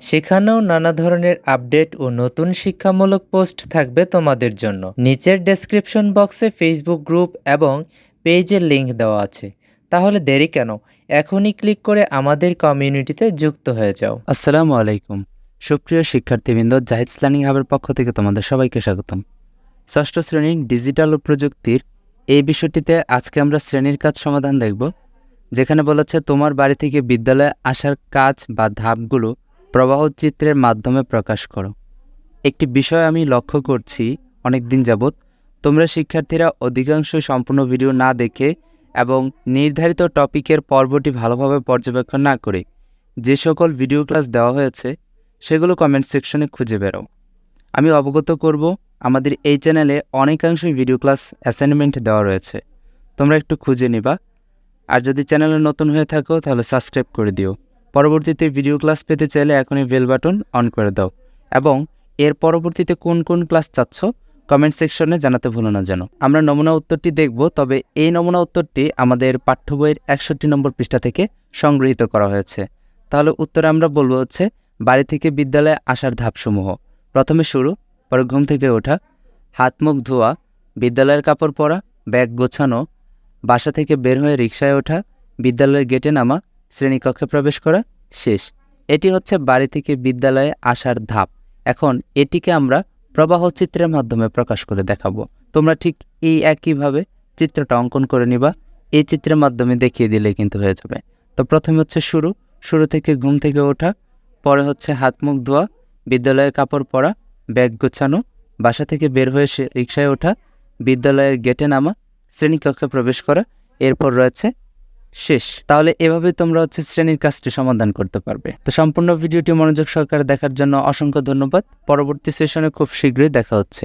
সেখানেও নানা ধরনের আপডেট ও নতুন শিক্ষামূলক পোস্ট থাকবে তোমাদের জন্য। নিচের ডেসক্রিপশন বক্সে ফেসবুক গ্রুপ এবং পেজের লিঙ্ক দেওয়া আছে। তাহলে দেরি কেন? এখনই ক্লিক করে আমাদের কমিউনিটিতে যুক্ত হয়ে যাও। আসসালামু আলাইকুম। সুপ্রিয় শিক্ষার্থীবৃন্দ, জাহিদ লার্নিং হাবের পক্ষ থেকে তোমাদের সবাইকে স্বাগতম। ষষ্ঠ শ্রেণির ডিজিটাল ও প্রযুক্তির এই বিষয়টিতে আজকে আমরা শ্রেণির কাজ সমাধান দেখব, যেখানে বলেছে তোমার বাড়ি থেকে বিদ্যালয়ে আসার কাজ বা ধাপগুলো প্রবাহ চিত্রের মাধ্যমে প্রকাশ করো। একটি বিষয় আমি লক্ষ্য করছি অনেক দিন যাবৎ, তোমরা শিক্ষার্থীরা অধিকাংশ সম্পূর্ণ ভিডিও না দেখে এবং নির্ধারিত টপিকের পর্বটি ভালোভাবে পর্যবেক্ষণ না করে যে সকল ভিডিও ক্লাস দেওয়া হয়েছে, সেগুলো কমেন্ট সেকশনে খুঁজে বেরো। আমি অবগত করব, আমাদের এই চ্যানেলে অনেকাংশই ভিডিও ক্লাস অ্যাসাইনমেন্ট দেওয়া রয়েছে। তোমরা একটু খুঁজে নিবা। আর যদি চ্যানেলে নতুন হয়ে থাকো, তাহলে সাবস্ক্রাইব করে দিও। পরবর্তীতে ভিডিও ক্লাস পেতে চাইলে এখনই বেল বাটন অন করে দাও। এবং এর পরবর্তীতে কোন কোন ক্লাস চাচ্ছ কমেন্ট সেকশনে জানাতে ভুলো না যেন। আমরা নমুনা উত্তরটি দেখব, তবে এই নমুনা উত্তরটি আমাদের পাঠ্য বইয়ের একষট্টি নম্বর পৃষ্ঠা থেকে সংগৃহীত করা হয়েছে। তাহলে উত্তরে আমরা বলব হচ্ছে, বাড়ি থেকে বিদ্যালয়ে আসার ধাপসমূহ। প্রথমে শুরু, পরে ঘুম থেকে ওঠা, হাত মুখ ধোয়া, বিদ্যালয়ের কাপড় পরা, ব্যাগ গোছানো, বাসা থেকে বের হয়ে রিকশায় ওঠা, বিদ্যালয়ের গেটে নামা শ্রেণীকক্ষে প্রবেশ করা শেষ। এটি হচ্ছে বাড়ি থেকে বিদ্যালয়ে আসার ধাপ। এখন এটিকে আমরা প্রবাহ চিত্রের মাধ্যমে প্রকাশ করে দেখাবো। তোমরা ঠিক এই একইভাবে চিত্রটা অঙ্কন করে নিবা। এই চিত্রের মাধ্যমে দেখিয়ে দিলে কিন্তু হয়ে যাবে। তো প্রথমে হচ্ছে শুরু। শুরু থেকে ঘুম থেকে ওঠা, পরে হচ্ছে হাত মুখ ধোয়া, বিদ্যালয়ের কাপড় পরা, ব্যাগ গোছানো, বাসা থেকে বের হয়ে সে রিকশায় ওঠা, বিদ্যালয়ের গেটে নামা, শ্রেণীকক্ষে প্রবেশ করা, এরপর রয়েছে শেষ। তাহলে এভাবে তোমরা হচ্ছে শ্রেণির কাজটি সমাধান করতে পারবে। তো সম্পূর্ণ ভিডিওটি মনোযোগ সহকারে দেখার জন্য অসংখ্য ধন্যবাদ। পরবর্তী সেশনে খুব শীঘ্রই দেখা হচ্ছে।